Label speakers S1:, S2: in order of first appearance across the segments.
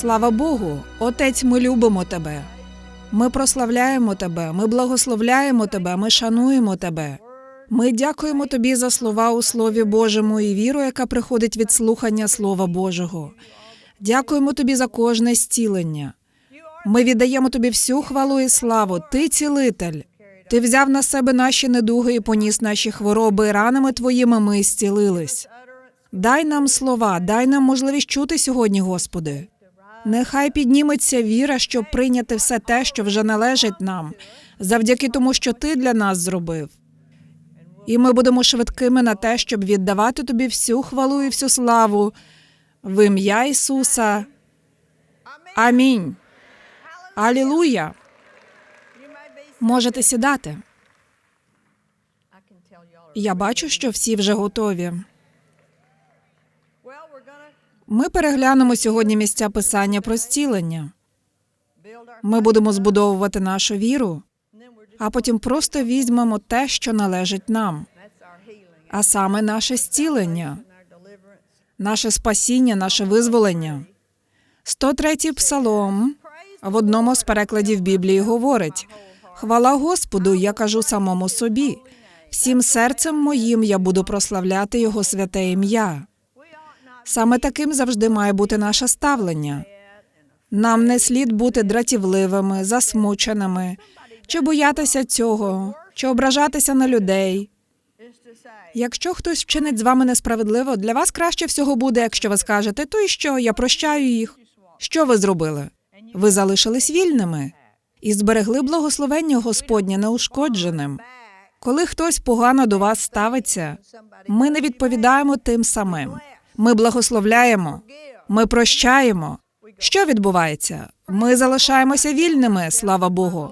S1: Слава Богу, Отець, ми любимо тебе. Ми прославляємо тебе, ми благословляємо тебе, ми шануємо тебе. Ми дякуємо тобі за слова у Слові Божому і віру, яка приходить від слухання Слова Божого. Дякуємо тобі за кожне зцілення. Ми віддаємо тобі всю хвалу і славу. Ти цілитель. Ти взяв на себе наші недуги і поніс наші хвороби, ранами твоїми ми зцілились. Дай нам слова, дай нам можливість чути сьогодні, Господи. Нехай підніметься віра, щоб прийняти все те, що вже належить нам, завдяки тому, що ти для нас зробив. І ми будемо швидкими на те, щоб віддавати тобі всю хвалу і всю славу в ім'я Ісуса. Амінь. Алілуя. Можете сідати. Я бачу, що всі вже готові. Ми переглянемо сьогодні місця писання про зцілення. Ми будемо збудовувати нашу віру, а потім просто візьмемо те, що належить нам, а саме наше зцілення, наше спасіння, наше визволення. 103-й псалом в одному з перекладів Біблії говорить: Хвала Господу, я кажу самому собі. Всім серцем моїм я буду прославляти Його святе ім'я. Саме таким завжди має бути наше ставлення. Нам не слід бути дратівливими, засмученими, чи боятися цього, чи ображатися на людей. Якщо хтось вчинить з вами несправедливо, для вас краще всього буде, якщо ви скажете, то і що, я прощаю їх. Що ви зробили? Ви залишились вільними і зберегли благословення Господнє неушкодженим. Коли хтось погано до вас ставиться, ми не відповідаємо тим самим. Ми благословляємо, ми прощаємо. Що відбувається? Ми залишаємося вільними, слава Богу.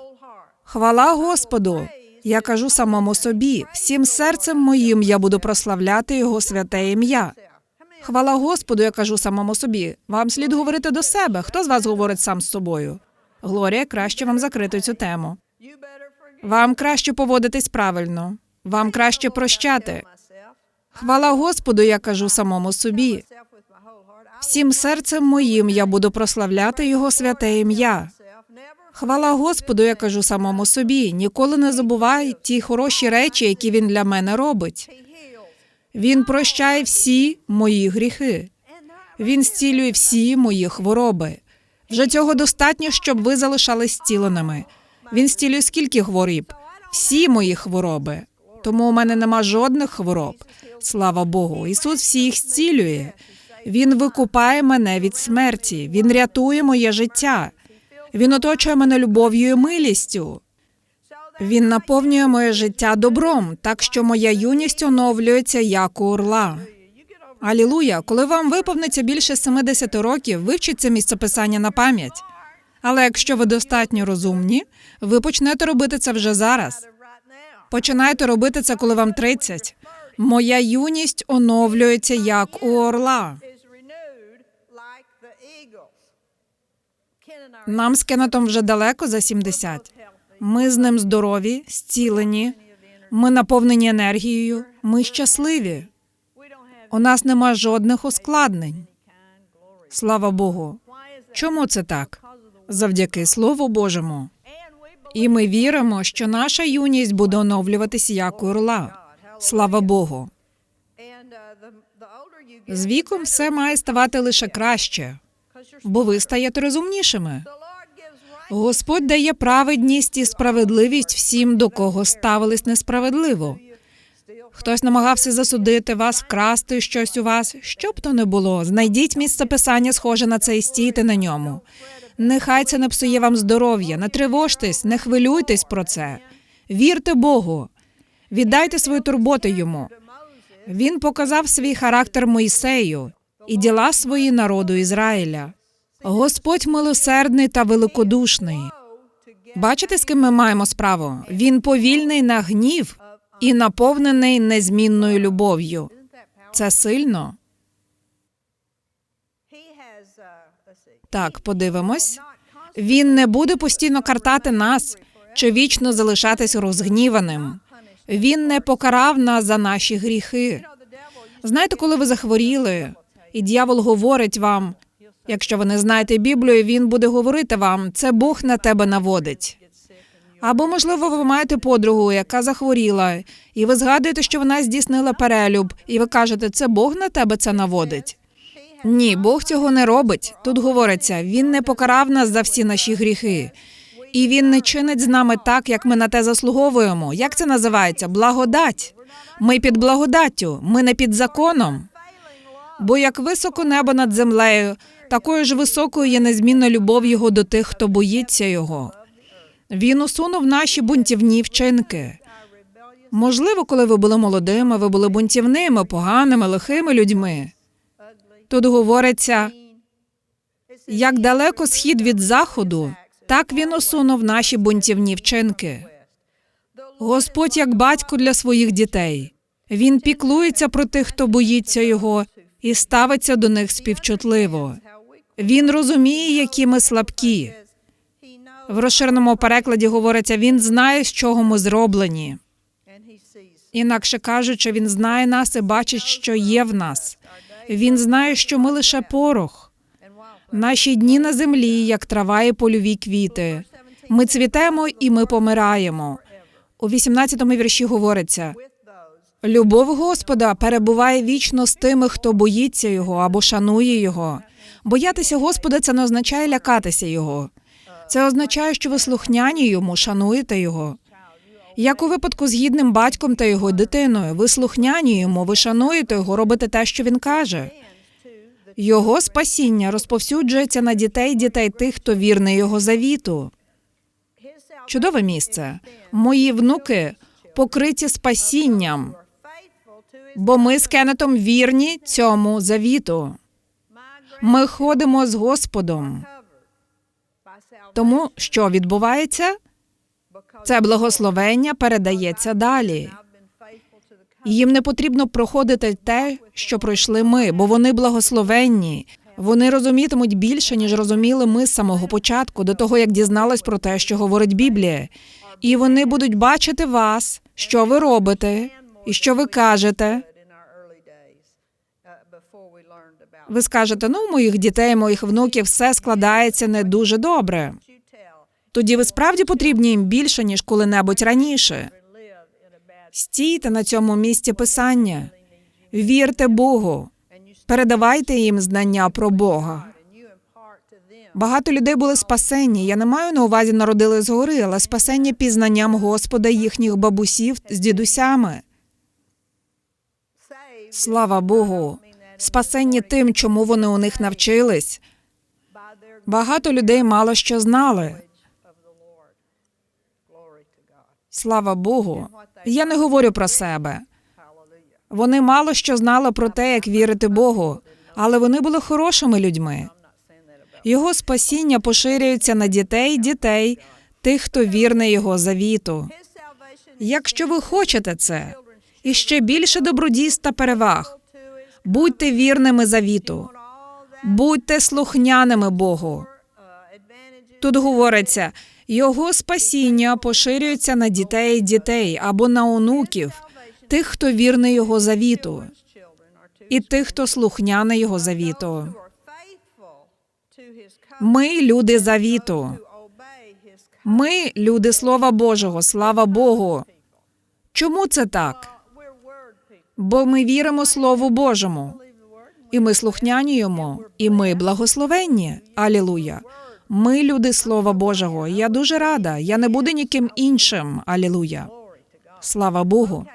S1: Хвала Господу. Я кажу самому собі, всім серцем моїм я буду прославляти Його святе ім'я. Хвала Господу, я кажу самому собі. Вам слід говорити до себе. Хто з вас говорить сам з собою? Глорія, краще вам закрити цю тему. Вам краще поводитись правильно, вам краще прощати. Хвала Господу, я кажу самому собі. Всім серцем моїм я буду прославляти Його святе ім'я. Хвала Господу, я кажу самому собі. Ніколи не забувай ті хороші речі, які він для мене робить. Він прощає всі мої гріхи. Він зцілює всі мої хвороби. Вже цього достатньо, щоб ви залишались зціленими. Він зцілює скільки хворіб? Всі мої хвороби. Тому у мене нема жодних хвороб. Слава Богу. Ісус всі їх зцілює. Він викупає мене від смерті. Він рятує моє життя. Він оточує мене любов'ю і милістю. Він наповнює моє життя добром, так що моя юність оновлюється як у орла. Алілуя! Коли вам виповниться більше 70 років, вивчіть це місцеписання на пам'ять. Але якщо ви достатньо розумні, ви почнете робити це вже зараз. Починайте робити це, коли вам 30. Моя юність оновлюється як у орла. Нам з Кеннетом вже далеко за 70. Ми з ним здорові, зцілені, ми наповнені енергією, ми щасливі. У нас нема жодних ускладнень. Слава Богу. Чому це так? Завдяки Слову Божому. І ми віримо, що наша юність буде оновлюватись як у орла. Слава Богу. З віком все має ставати лише краще, бо ви стаєте розумнішими. Господь дає праведність і справедливість всім, до кого ставились несправедливо. Хтось намагався засудити вас, вкрасти щось у вас. Що б то не було, знайдіть місце писання, схоже на це і стійте на ньому. Нехай це не псує вам здоров'я, не тривожтесь, не хвилюйтесь про це. Вірте Богу, віддайте свою турботу йому. Він показав свій характер Моїсею і діла свої народу Ізраїля. Господь милосердний та великодушний. Бачите, з ким ми маємо справу? Він повільний на гнів і наповнений незмінною любов'ю. Це сильно. Так, подивимось. Він не буде постійно картати нас чи вічно залишатись розгніваним. Він не покарав нас за наші гріхи. Знаєте, коли ви захворіли, і дьявол говорить вам: Якщо ви не знаєте Біблію, він буде говорити вам, це Бог на тебе наводить. Або, можливо, ви маєте подругу, яка захворіла, і ви згадуєте, що вона здійснила перелюб, і ви кажете, це Бог на тебе це наводить. Ні, Бог цього не робить. Тут говориться, він не покарав нас за всі наші гріхи. І він не чинить з нами так, як ми на те заслуговуємо. Як це називається? Благодать. Ми під благодаттю, ми не під законом. Бо як високо небо над землею, такою ж високою є незмінна любов його до тих, хто боїться його. Він усунув наші бунтівні вчинки. Можливо, коли ви були молодими, ви були бунтівними, поганими, лихими людьми. Тут говориться, як далеко схід від заходу, так він усунув наші бунтівні вчинки. Господь як батько для своїх дітей. Він піклується про тих, хто боїться його, і ставиться до них співчутливо. Він розуміє, які ми слабкі. В розширеному перекладі говориться, він знає, з чого ми зроблені. Інакше кажучи, він знає нас і бачить, що є в нас. Він знає, що ми лише порох. Наші дні на землі, як трава і польові квіти. Ми цвітемо і ми помираємо. У 18-му вірші говориться: любов Господа перебуває вічно з тими, хто боїться його або шанує його. Боятися Господа це не означає лякатися його. Це означає, що ви слухняні йому, шануєте його. Як у випадку з гідним батьком та його дитиною, ви слухняні йому, ви шануєте його, робите те, що він каже. Його спасіння розповсюджується на дітей дітей тих, хто вірний його завіту. Чудове місце. Мої внуки покриті спасінням, бо ми з Кеннетом вірні цьому завіту. Ми ходимо з Господом. Тому що відбувається? Це благословення передається далі. Їм не потрібно проходити те, що пройшли ми, бо вони благословенні. Вони розумітимуть більше, ніж розуміли ми з самого початку, до того як дізнались про те, що говорить Біблія. І вони будуть бачити вас, що ви робите, і що ви кажете. Ви скажете, ну, моїх дітей, моїх внуків все складається не дуже добре. Тоді ви справді потрібні їм більше, ніж коли-небудь раніше. Стійте на цьому місці писання, вірте Богу, передавайте їм знання про Бога. Багато людей були спасенні. Я не маю на увазі народили згори, але спасення пізнанням Господа їхніх бабусів з дідусями. Слава Богу, спасенні тим, чому вони у них навчились. Багато людей мало що знали. Слава Богу. Я не говорю про себе. Вони мало що знали про те, як вірити Богу, але вони були хорошими людьми. Його спасіння поширюється на дітей, дітей, тих, хто вірний його завіту. Якщо ви хочете це, і ще більше добродійств та переваг, будьте вірними завіту, будьте слухняними Богу. Тут говориться, його спасіння поширюється на дітей дітей або на онуків, тих, хто вірний його завіту, і тих, хто слухняний його завіту. Ми люди завіту. Ми люди Слова Божого, слава Богу. Чому це так? Бо ми віримо Слову Божому, і ми слухняні йому, і ми благословенні. Алілуя. Ми люди Слова Божого. Я дуже рада. Я не буду ніким іншим. Алілуя. Слава Богу.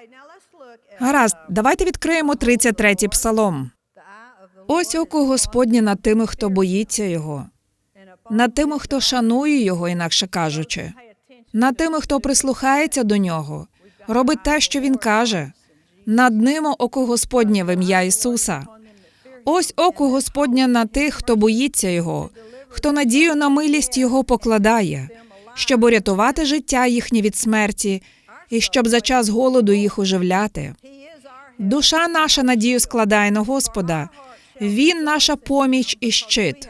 S1: Гаразд, давайте відкриємо 33-й псалом. Ось око Господнє над тими, хто боїться його, над тими, хто шанує його, інакше кажучи, над тими, хто прислухається до нього, робить те, що він каже. Над ними око Господнє в ім'я Ісуса. Ось око Господнє на тих, хто боїться його, хто надію на милість його покладає, щоб урятувати життя їхнє від смерті, і щоб за час голоду їх оживляти. Душа наша надію складає на Господа, Він наша поміч і щит,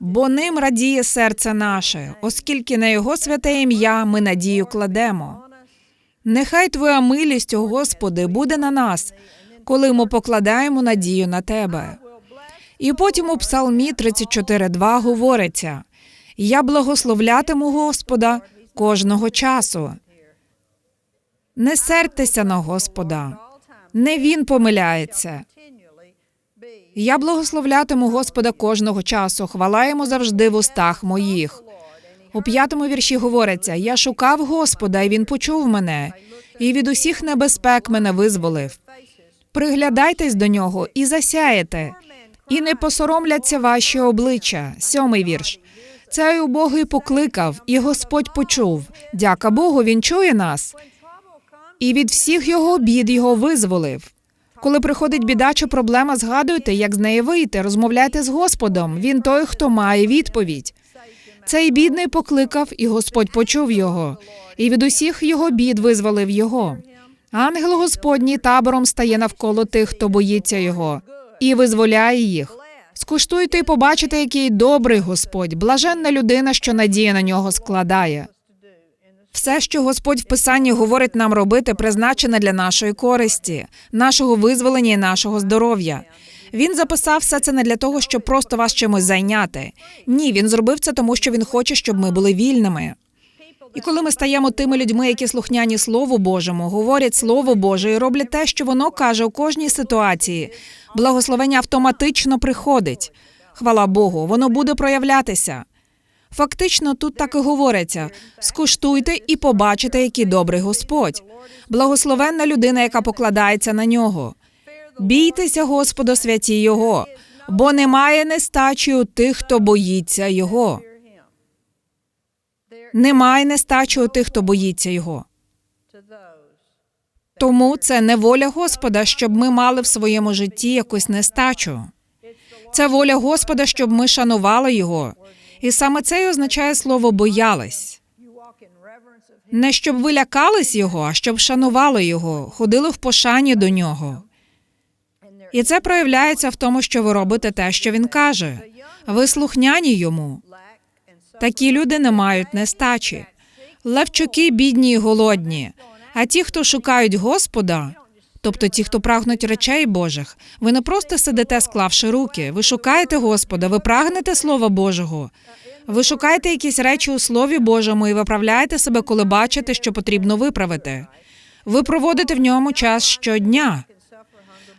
S1: бо ним радіє серце наше, оскільки на Його святе ім'я ми надію кладемо. Нехай Твоя милість, о Господи, буде на нас, коли ми покладаємо надію на Тебе. І потім у Псалмі 34.2 говориться: Я благословлятиму Господа кожного часу. Не сертеся на Господа, не він помиляється. Я благословлятиму Господа кожного часу, хвала йому завжди в устах моїх. У п'ятому вірші говориться: Я шукав Господа, і він почув мене, і від усіх небезпек мене визволив. Приглядайтесь до нього і засяєте, і не посоромляться ваші обличчя. Сьомий вірш. Цей убогий покликав, і Господь почув. Дяка Богу, він чує нас, і від всіх його бід його визволив. Коли приходить біда чи проблема, згадуйте, як з неї вийти, розмовляйте з Господом. Він той, хто має відповідь. Цей бідний покликав, і Господь почув його, і від усіх його бід визволив його. Ангел Господній табором стає навколо тих, хто боїться його, і визволяє їх. Скуштуйте і побачите, який добрий Господь, блаженна людина, що надія на нього складає. Все, що Господь в Писанні говорить нам робити, призначене для нашої користі, нашого визволення і нашого здоров'я. Він записав все це не для того, щоб просто вас чимось зайняти. Ні, він зробив це тому, що він хоче, щоб ми були вільними. І коли ми стаємо тими людьми, які слухняні Слову Божому, говорять Слово Боже і роблять те, що воно каже у кожній ситуації, благословення автоматично приходить. Хвала Богу, воно буде проявлятися. Фактично, тут так і говориться: скуштуйте і побачите, який добрий Господь. Благословенна людина, яка покладається на нього. Бійтеся Господа, святі Його, бо немає нестачі у тих, хто боїться Його. Немає нестачі у тих, хто боїться Його. Тому це не воля Господа, щоб ми мали в своєму житті якусь нестачу. Це воля Господа, щоб ми шанували Його. І саме це й означає слово боялись. Не щоб ви лякались його, а щоб шанували його, ходили в пошані до нього. І це проявляється в тому, що ви робите те, що він каже. Ви слухняні йому. Такі люди не мають нестачі. Левчуки бідні і голодні. А ті, хто шукають Господа, тобто ті, хто прагнуть речей Божих, ви не просто сидите, склавши руки. Ви шукаєте Господа, ви прагнете Слова Божого. Ви шукаєте якісь речі у Слові Божому і виправляєте себе, коли бачите, що потрібно виправити. Ви проводите в ньому час щодня.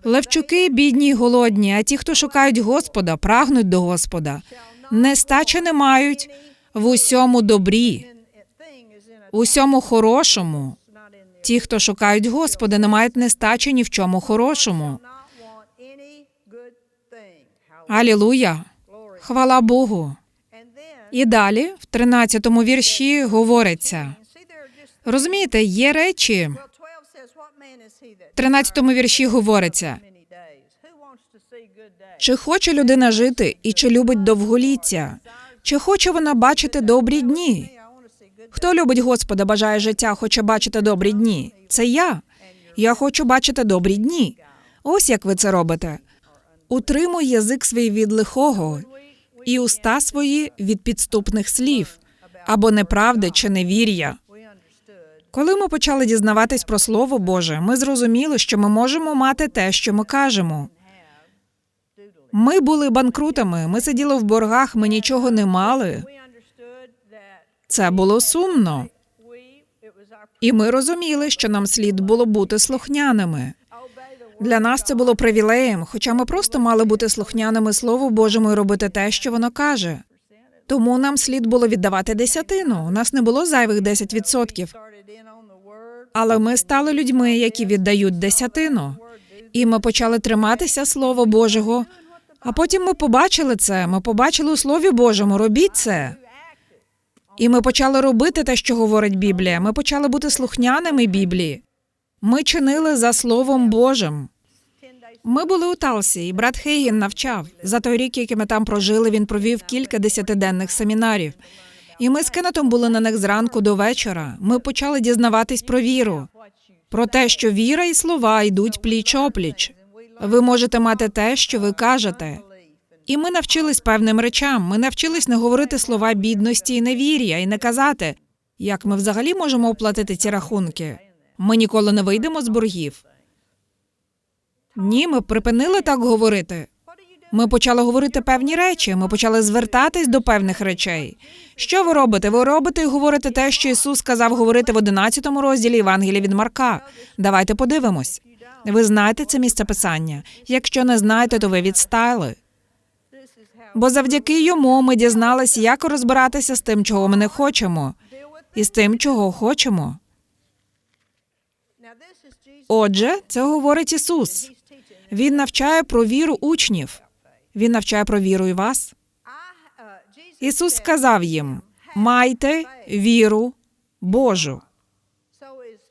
S1: Левчуки бідні й голодні, а ті, хто шукають Господа, прагнуть до Господа. Нестачі не мають в усьому добрі, в усьому хорошому. Ті, хто шукають Господа, не мають нестачі ні в чому хорошому. Алілуя! Хвала Богу! І далі, в 13-му вірші, говориться. Розумієте, є речі. В 13-му вірші говориться. Чи хоче людина жити і чи любить довголіття? Чи хоче вона бачити добрі дні? Хто любить Господа, бажає життя, хоче бачити добрі дні? Це я. Я хочу бачити добрі дні. Ось як ви це робите. Утримуй язик свій від лихого і уста свої від підступних слів або неправди чи невір'я. Коли ми почали дізнаватись про Слово Боже, ми зрозуміли, що ми можемо мати те, що ми кажемо. Ми були банкрутами, ми сиділи в боргах, ми нічого не мали. Це було сумно. І ми розуміли, що нам слід було бути слухняними. Для нас це було привілеєм, хоча ми просто мали бути слухняними Слову Божому і робити те, що воно каже. Тому нам слід було віддавати десятину. У нас не було зайвих 10%. Але ми стали людьми, які віддають десятину. І ми почали триматися Слова Божого. А потім ми побачили це. Ми побачили у Слові Божому. Робіть це. І ми почали робити те, що говорить Біблія. Ми почали бути слухняними Біблії. Ми чинили за Словом Божим. Ми були у Талсі, і брат Хейгін навчав. За той рік, який ми там прожили, він провів кілька десятиденних семінарів. І ми з Кеннетом були на них зранку до вечора. Ми почали дізнаватись про віру, про те, що віра і слова йдуть пліч опліч. Ви можете мати те, що ви кажете. І ми навчились певним речам. Ми навчились не говорити слова бідності і невір'я, і не казати, як ми взагалі можемо оплатити ці рахунки. Ми ніколи не вийдемо з боргів. Ні, ми припинили так говорити. Ми почали говорити певні речі. Ми почали звертатись до певних речей. Що ви робите? Ви робите і говорите те, що Ісус сказав говорити в 11 розділі Євангелія від Марка. Давайте подивимось. Ви знаєте це місце писання. Якщо не знаєте, то ви відстали. Бо завдяки йому ми дізналися, як розбиратися з тим, чого ми не хочемо, і з тим, чого хочемо. Отже, це говорить Ісус. Він навчає про віру учнів. Він навчає про віру і вас. Ісус сказав їм: майте віру Божу.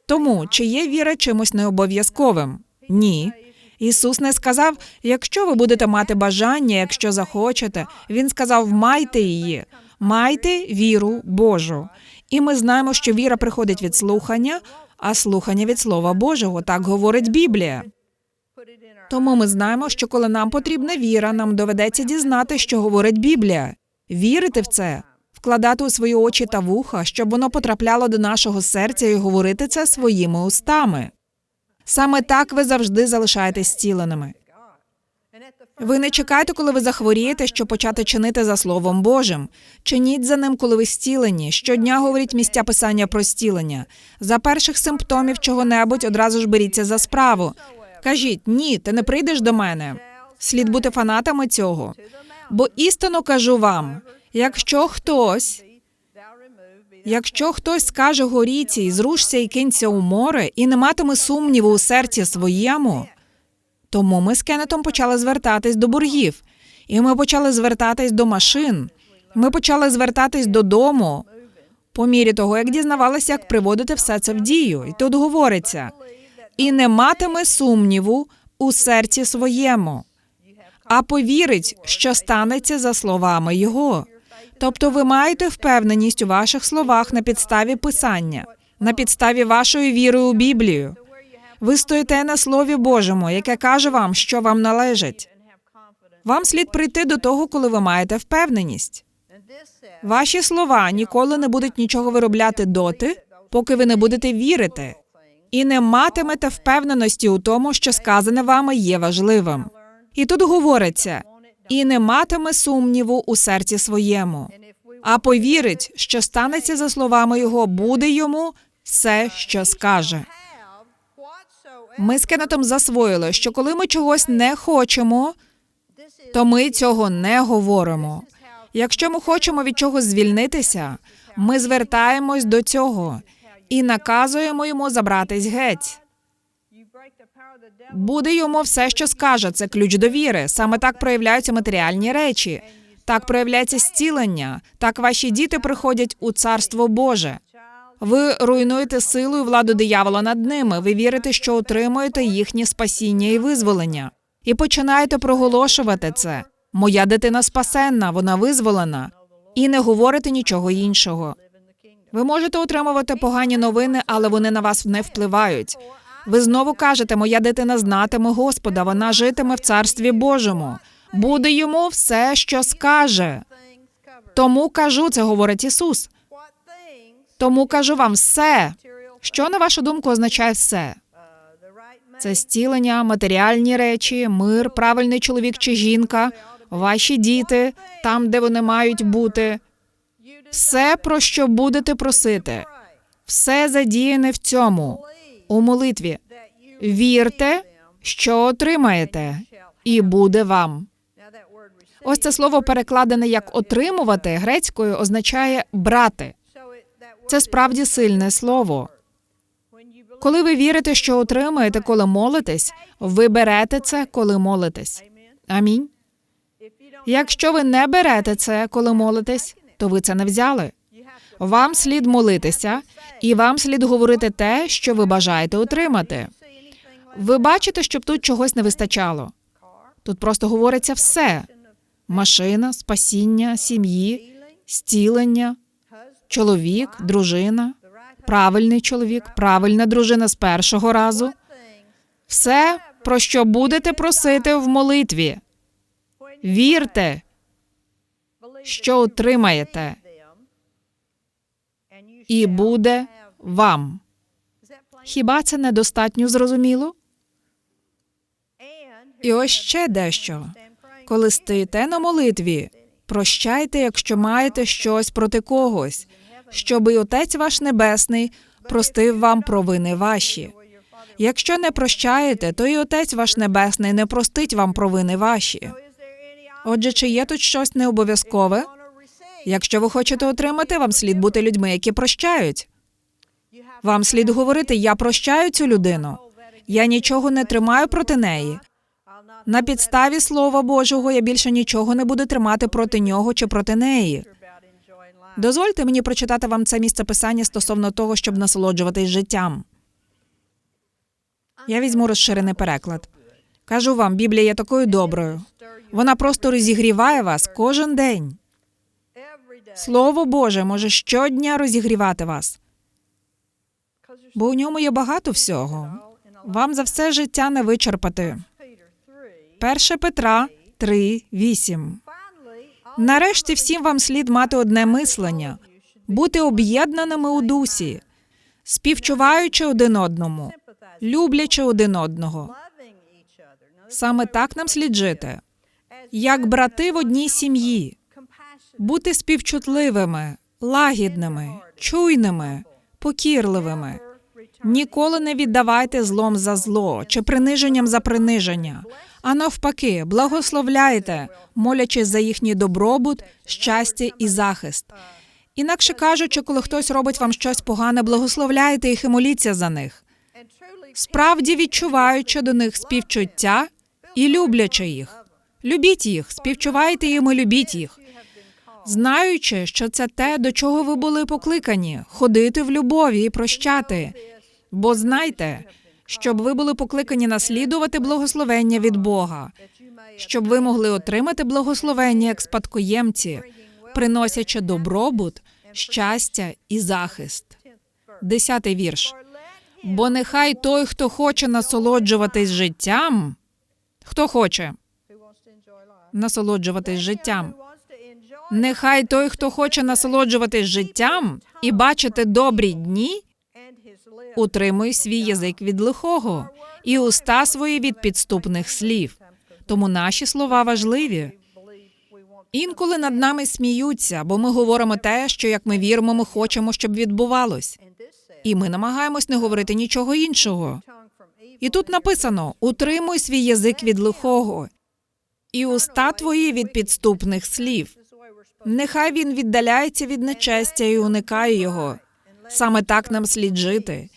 S1: Тому чи є віра чимось необов'язковим? Ні. Ісус не сказав, якщо ви будете мати бажання, якщо захочете. Він сказав, майте її, майте віру Божу. І ми знаємо, що віра приходить від слухання, а слухання від Слова Божого. Так говорить Біблія. Тому ми знаємо, що коли нам потрібна віра, нам доведеться дізнати, що говорить Біблія, вірити в це, вкладати у свої очі та вуха, щоб воно потрапляло до нашого серця і говорити це своїми устами. Саме так ви завжди залишаєтесь зціленими. Ви не чекайте, коли ви захворієте, щоб почати чинити за Словом Божим. Чиніть за ним, коли ви зцілені. Щодня говоріть місця писання про зцілення. За перших симптомів чого-небудь одразу ж беріться за справу. Кажіть, ні, ти не прийдеш до мене. Слід бути фанатами цього. Бо істинно кажу вам: якщо хтось, якщо хтось скаже горіці, і зрушся і кинься у море, і не матиме сумніву у серці своєму, тому ми з Кеннетом почали звертатись до боргів, і ми почали звертатись до машин. Ми почали звертатись додому. По мірі того, як дізнавалися, як приводити все це в дію. І тут говориться: і не матиме сумніву у серці своєму, а повірить, що станеться за словами його. Тобто ви маєте впевненість у ваших словах на підставі писання, на підставі вашої віри у Біблію. Ви стоїте на Слові Божому, яке каже вам, що вам належить. Вам слід прийти до того, коли ви маєте впевненість. Ваші слова ніколи не будуть нічого виробляти доти, поки ви не будете вірити, і не матимете впевненості у тому, що сказане вами є важливим. І тут говориться і не матиме сумніву у серці своєму, а повірить, що станеться за словами його, буде йому все, що скаже. Ми з Кеннетом засвоїли, що коли ми чогось не хочемо, то ми цього не говоримо. Якщо ми хочемо від чогось звільнитися, ми звертаємось до цього і наказуємо йому забратись геть. Буде йому все, що скаже. Це ключ до віри. Саме так проявляються матеріальні речі. Так проявляється зцілення. Так ваші діти приходять у царство Боже. Ви руйнуєте силу і владу диявола над ними. Ви вірите, що отримуєте їхнє спасіння і визволення, і починаєте проголошувати це. Моя дитина спасенна, вона визволена, і не говорите нічого іншого. Ви можете отримувати погані новини, але вони на вас не впливають. Ви знову кажете, моя дитина знатиме Господа, вона житиме в царстві Божому. Буде йому все, що скаже. Тому кажу, це говорить Ісус. Тому кажу вам все. Що на вашу думку означає все? Це зцілення, матеріальні речі, мир, правильний чоловік чи жінка, ваші діти, там, де вони мають бути. Все, про що будете просити, все задіяне в цьому, у молитві. Вірте, що отримаєте, і буде вам. Ось це слово перекладене як отримувати грецькою означає брати. Це справді сильне слово. Коли ви вірите, що отримаєте, коли молитесь, ви берете це, коли молитесь. Амінь. Якщо ви не берете це, коли молитесь, то ви це не взяли. Вам слід молитися, і вам слід говорити те, що ви бажаєте отримати. Ви бачите, щоб тут чогось не вистачало. Тут просто говориться все: машина, спасіння, сім'ї, зцілення, чоловік, дружина, правильний чоловік, правильна дружина з першого разу. Все, про що будете просити в молитві. Вірте, що отримаєте, і буде вам. Хіба це недостатньо зрозуміло? І ось ще дещо. Коли стоїте на молитві, прощайте, якщо маєте щось проти когось, щоб і Отець ваш Небесний простив вам провини ваші. Якщо не прощаєте, то і Отець ваш Небесний не простить вам провини ваші. Отже, чи є тут щось необов'язкове? Якщо ви хочете отримати, вам слід бути людьми, які прощають. Вам слід говорити: я прощаю цю людину. Я нічого не тримаю проти неї. На підставі Слова Божого я більше нічого не буду тримати проти нього чи проти неї. Дозвольте мені прочитати вам це місце писання стосовно того, щоб насолоджуватись життям. Я візьму розширений переклад. Кажу вам, Біблія є такою доброю. Вона просто розігріває вас кожен день. Слово Боже може щодня розігрівати вас, бо у ньому є багато всього. Вам за все життя не вичерпати. 1 Петра 3, 8. Нарешті всім вам слід мати одне мислення, бути об'єднаними у дусі, співчуваючи один одному, люблячи один одного. Саме так нам слід жити, як брати в одній сім'ї, бути співчутливими, лагідними, чуйними, покірливими. Ніколи не віддавайте злом за зло чи приниженням за приниження, а навпаки, благословляйте, молячись за їхній добробут, щастя і захист. Інакше кажучи, коли хтось робить вам щось погане, благословляйте їх і моліться за них, справді відчуваючи до них співчуття і люблячи їх. Любіть їх, співчувайте їм і любіть їх, знаючи, що це те, до чого ви були покликані ходити в любові і прощати. Бо знайте, щоб ви були покликані наслідувати благословення від Бога, щоб ви могли отримати благословення як спадкоємці, приносячи добробут, щастя і захист. Десятий вірш. Бо нехай той, хто хоче насолоджуватись життям, хто хоче насолоджуватись життям. Нехай той, хто хоче насолоджуватись життям і бачити добрі дні, утримуй свій язик від лихого і уста свої від підступних слів. Тому наші слова важливі. Інколи над нами сміються, бо ми говоримо те, що як ми віримо, ми хочемо, щоб відбувалось. І ми намагаємось не говорити нічого іншого. І тут написано: утримуй свій язик від лихого, і уста твої від підступних слів. Нехай він віддаляється від нечестя і уникає його. Саме так нам слід жити.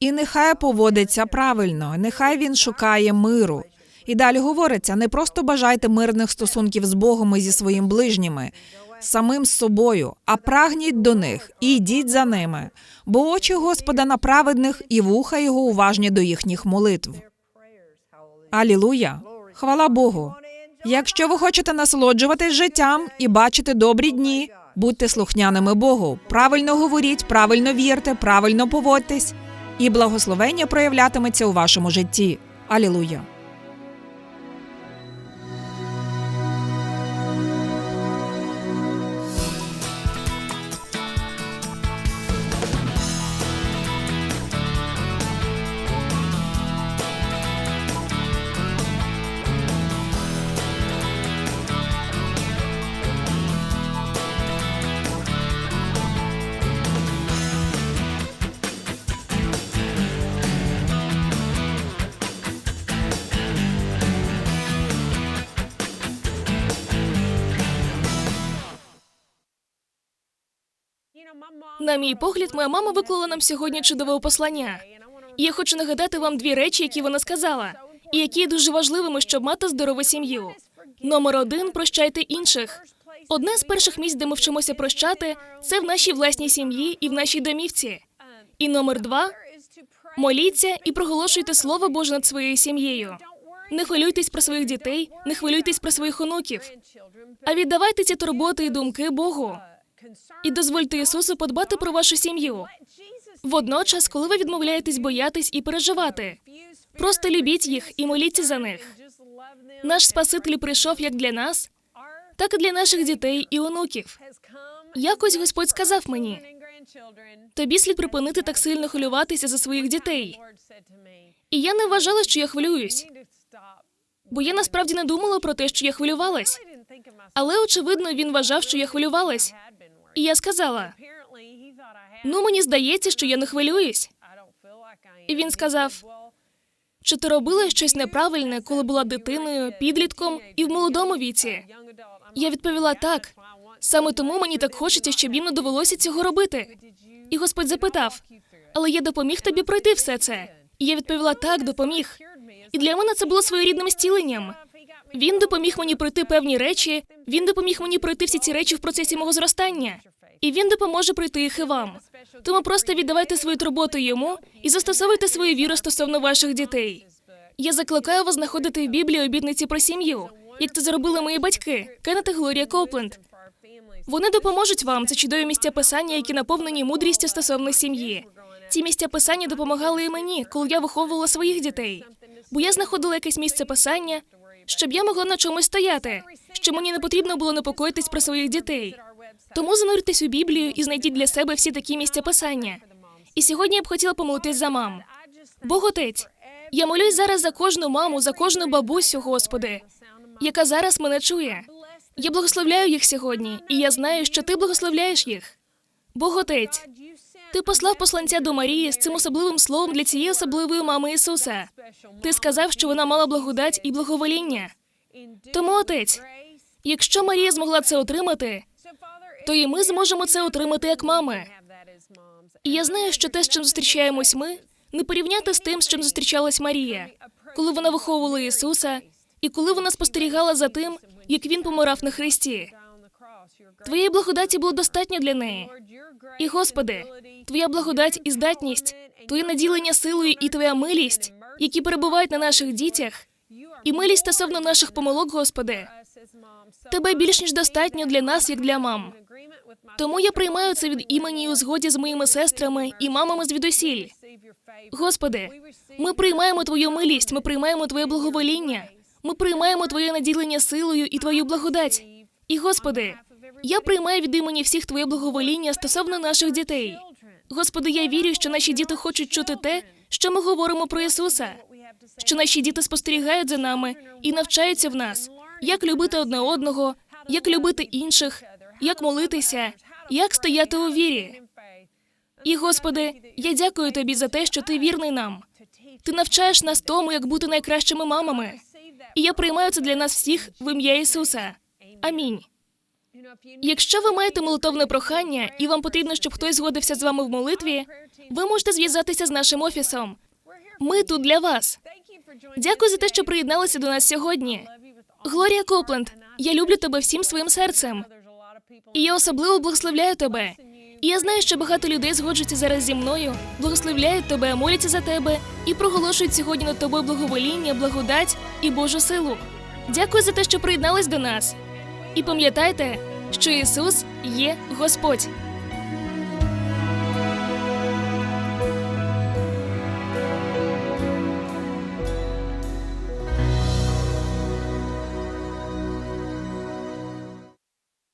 S1: І нехай поводиться правильно, нехай він шукає миру. І далі говориться: не просто бажайте мирних стосунків з Богом і зі своїм ближніми, самим з собою, а прагніть до них і йдіть за ними, бо очі Господа на праведних і вуха його уважні до їхніх молитв. Алілуя! Хвала Богу! Якщо ви хочете насолоджуватись життям і бачити добрі дні, будьте слухняними Богу. Правильно говоріть, правильно вірте, правильно поводьтесь, і благословення проявлятиметься у вашому житті. Алілуя!
S2: На мій погляд, моя мама виклала нам сьогодні чудове послання. І я хочу нагадати вам дві речі, які вона сказала, і які є дуже важливими, щоб мати здорову сім'ю. Номер один прощайте інших. Одне з перших місць, де ми вчимося прощати, це в нашій власній сім'ї і в нашій домівці. І номер два моліться і проголошуйте слово Боже над своєю сім'єю. Не хвилюйтесь про своїх дітей, не хвилюйтесь про своїх онуків, а віддавайте ці турботи і думки Богу. І дозвольте Ісусу подбати про вашу сім'ю. Водночас, коли ви відмовляєтесь боятись і переживати, просто любіть їх і моліться за них. Наш Спаситель прийшов як для нас, так і для наших дітей і онуків. Якось Господь сказав мені: тобі слід припинити так сильно хвилюватися за своїх дітей. І я не вважала, що я хвилююсь. Бо я насправді не думала про те, що я хвилювалась. Але очевидно, він вважав, що я хвилювалась. І я сказала: ну мені здається, що я не хвилююсь.
S3: І він сказав: чи ти робила щось неправильне, коли була дитиною, підлітком і в молодому віці?
S2: Я відповіла так. Саме тому мені так хочеться, щоб їм не довелося цього робити. І Господь запитав: але я допоміг тобі пройти все це. І я відповіла так, допоміг. І для мене це було своєрідним зціленням. Він допоміг мені пройти певні речі. Він допоміг мені пройти всі ці речі в процесі мого зростання. І він допоможе пройти їх і вам. Тому просто віддавайте свою турботу йому і застосовуйте свою віру стосовно ваших дітей. Я закликаю вас знаходити в Біблії обітниці про сім'ю, як це зробили мої батьки, Кеннет і Глорія Копленд. Вони допоможуть вам. Це чудові місця писання, які наповнені мудрістю стосовно сім'ї. Ці місця писання допомагали і мені, коли я виховувала своїх дітей. Бо я знаходила якесь місце писання, щоб я могла на чомусь стояти, щоб мені не потрібно було непокоїтись про своїх дітей. Тому зануртесь у Біблію і знайдіть для себе всі такі місця писання. І сьогодні я б хотіла помолитись за мам. Бог отець, я молюсь зараз за кожну маму, за кожну бабусю, Господи, яка зараз мене чує. Я благословляю їх сьогодні, і я знаю, що ти благословляєш їх. Бог отець, ти послав посланця до Марії з цим особливим словом для цієї особливої мами Ісуса. Ти сказав, що вона мала благодать і благовоління. Тому, отець, якщо Марія змогла це отримати, то і ми зможемо це отримати як мами. І я знаю, що те, з чим зустрічаємось ми, не порівняти з тим, з чим зустрічалась Марія, коли вона виховувала Ісуса, і коли вона спостерігала за тим, як він помирав на хресті. Твоєї благодаті було достатньо для неї. І, Господи, Твоя благодать і здатність, Твоє наділення силою і Твоя милість, які перебувають на наших дітях, і милість стосовно наших помилок, Господи, Тебе більш ніж достатньо для нас, як для мам. Тому я приймаю це від імені у згоді з моїми сестрами і мамами звідусіль. Господи, ми приймаємо Твою милість, ми приймаємо Твоє благовоління, ми приймаємо Твоє наділення силою і Твою благодать. І, Господи, я приймаю від імені всіх Твоє благовоління стосовно наших дітей. Господи, я вірю, що наші діти хочуть чути те, що ми говоримо про Ісуса, що наші діти спостерігають за нами і навчаються в нас, як любити одне одного, як любити інших, як молитися, як стояти у вірі. І, Господи, я дякую Тобі за те, що Ти вірний нам. Ти навчаєш нас тому, як бути найкращими мамами. І я приймаю це для нас всіх в ім'я Ісуса. Амінь. Якщо ви маєте молитовне прохання і вам потрібно, щоб хтось згодився з вами в молитві, ви можете зв'язатися з нашим офісом. Ми тут для вас. Дякую за те, що приєдналися до нас сьогодні. Глорія Копленд, я люблю тебе всім своїм серцем. І я особливо благословляю тебе. І я знаю, що багато людей згоджуються зараз зі мною, благословляють тебе, моляться за тебе і проголошують сьогодні над тобою благовоління, благодать і Божу силу. Дякую за те, що приєднались до нас. І пам'ятайте, що Ісус є Господь.